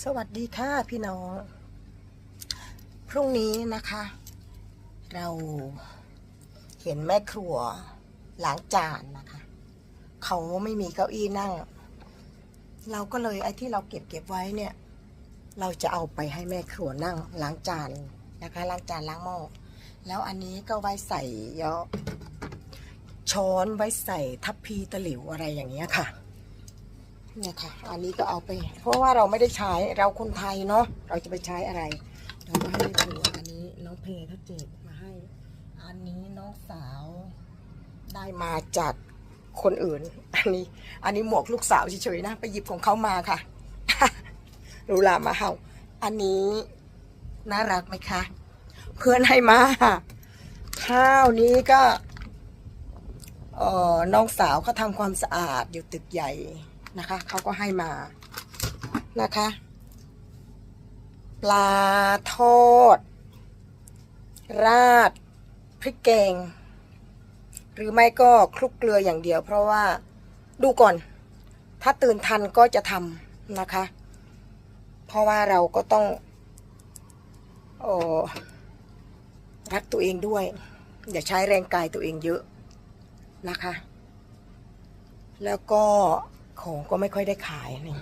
สวัสดีค่ะพี่น้อง พรุ่งนี้นะคะ เราเห็นแม่ครัวล้างจานนะคะ เขาไม่มีเก้าอี้นั่ง เราก็เลยไอ้ที่เราเก็บเก็บไว้เนี่ย เราจะเอาไปให้แม่ครัวนั่งล้างจานนะคะล้างจานล้างหม้อแล้วอันนี้ก็ไว้ใส่ยอช้อนไว้ใส่ทัพพีตะหลิวอะไรอย่างเงี้ยค่ะ เนี่ยค่ะ อันนี้ก็เอาไป เพราะว่าเราไม่ได้ใช้เราคนไทยเนาะเราจะไปใช้อะไรเราก็ให้ดูอันนี้น้องเพลเขาเจ็บมาให้ อันนี้น้องสาวได้มาจากคนอื่น อันนี้ อันนี้หมวกลูกสาวเฉยๆนะไปหยิบของเขามาค่ะรูลามาเห่าอันนี้น่ารักไหมคะ เพื่อนให้มาข้าวนี้ก็เออน้องสาวเขาทำความสะอาดอยู่ตึกใหญ่ นะคะเขาก็ให้มานะคะ ปลาทอด ราดพริกแกง หรือไม่ก็คลุกเกลืออย่างเดียว เพราะว่าดูก่อน ถ้าตื่นทันก็จะทำนะคะ เพราะว่าเราก็ต้องโอ้รักตัวเองด้วย อย่าใช้แรงกายตัวเองเยอะนะคะ แล้วก็ ของก็ไม่ค่อยได้ขายนี่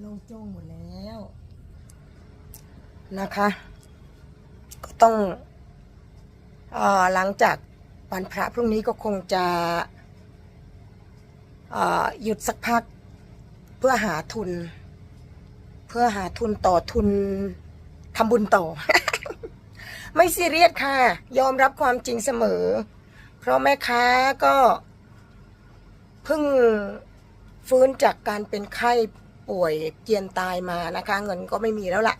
โล่งโจ้งหมดแล้วนะคะ ก็ต้องเออหลังจากวันพระพรุ่งนี้ก็คงจะเอ่อหยุดสักพักเพื่อหาทุน เพื่อหาทุนต่อทุนทำบุญต่อ ไม่ซีเรียสค่ะ ยอมรับความจริงเสมอ เพราะแม่ค้าก็ เพิ่งฟื้นจากการเป็นไข้ป่วยเจียนตายมานะคะ เงินก็ไม่มีแล้วล่ะ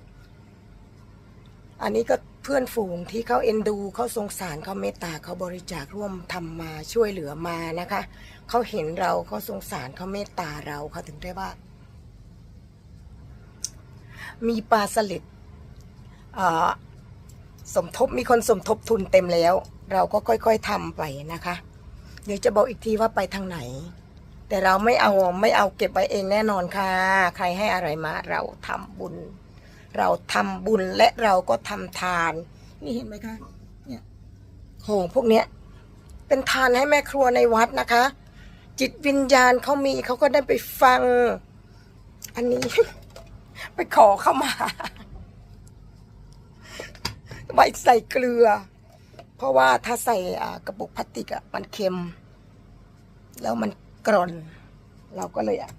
อันนี้ก็เพื่อนฝูงที่เขาเอ็นดูเขาสงสารเขาเมตตาเขาบริจาคร่วมทำมาช่วยเหลือมานะคะเขาเห็นเราเขาสงสารเขาเมตตาเราเขาถึงได้ว่า มีปลาสลิดสมทบมีคนสมทบทุนเต็มแล้ว เราก็ค่อยๆทำไปนะคะ เดี๋ยวจะบอกอีกทีว่าไปทางไหน แต่เราไม่เอาไม่เอาเก็บไว้เองแน่นอนค่ะ ใครให้อะไรมา เราทำบุญ เราทำบุญและเราก็ทำทาน นี่เห็นไหมคะเนี่ยของพวกเนี้ย เป็นทานให้แม่ครัวในวัดนะคะ จิตวิญญาณเขามีเขาก็ได้ไปฟัง อันนี้ ไปขอเข้ามาไว้ใส่เกลือ เพราะว่าถ้าใส่กระปุกพลาสติกอะมันเค็ม แล้วมันกร่อน เราก็เลยอะ